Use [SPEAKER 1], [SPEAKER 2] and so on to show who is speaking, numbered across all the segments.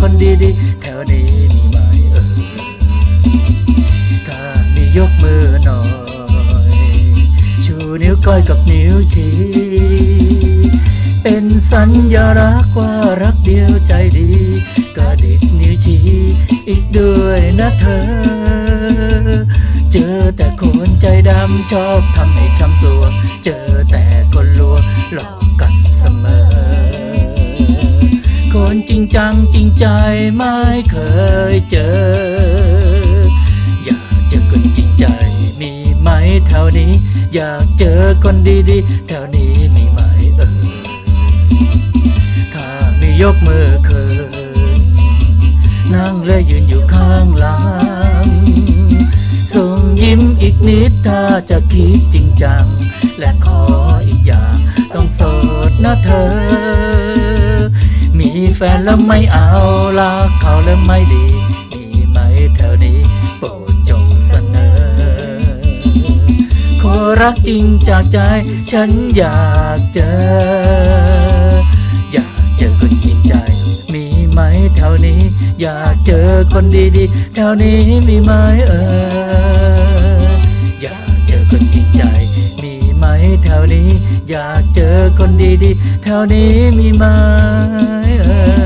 [SPEAKER 1] คนดีๆ แถวนี้มีไหมเออถ้ามียกมือหน่อย ชูนิ้วก้อยกับนิ้วชี้เป็นสัญญารักว่ารักเดียวใจดีกระดิกนิ้วชี้อีกด้วยนะเธอ เจอแต่คนใจดำชอบทำให้ช้ำตัว จริงจังจริงใจไม่เคยเจอ อยากเจอคนจริงใจมีไหมแถวนี้ อยากเจอคนดีๆแถวนี้มีไหมเออถ้ามียกมือคืนนั่งเลยยืนอยู่ข้างหลังส่งยิ้มอีกนิดถ้าจะคิดจริงจัง และขออีกอย่างต้องโสดนะเธอ แฟนแล้วไม่เอารักเขาแล้วไม่ดี มีไหมแถวนี้โปรดจงเสนอ ขอรักจริงจากใจ ฉันอยากเจอ อยากเจอคนจริงใจ มีไหมแถวนี้ อยากเจอคนดีๆ แถวนี้มีไหมเออ วนี้ อยากเจอคนดีๆแถวนี้มีไหมเออ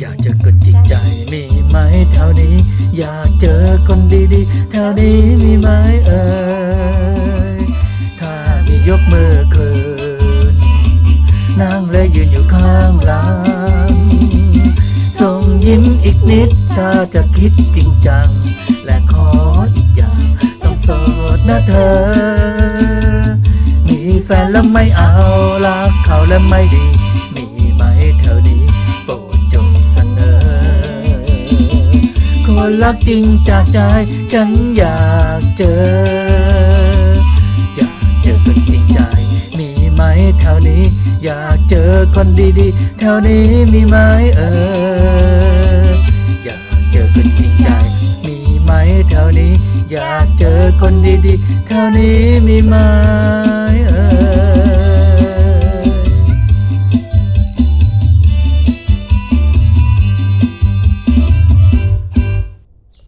[SPEAKER 1] อยากเจอคนจริงใจมีไหมแถวนี้ อยากเจอคนดีๆแถวนี้มีไหมเอ่ย อยู่ข้างหลัง ส่งยิ้มอีกนิดถ้าจะคิดจริงจัง และขออีกอย่าง ต้องโสดนะเธอ มีแฟนแล้วไม่เอารักเขาแล้วไม่ดี มีไหมแถวนี้โปรดจงเสนอ คนรักจริงจากใจฉันอยากเจอ แถวนี้ อยากเจอคนดีๆ แถวนี้มีไหมเออ อยากเจอคนจริงใจ มีไหมแถวนี้ อยากเจอคนดีๆ แถวนี้มีไหม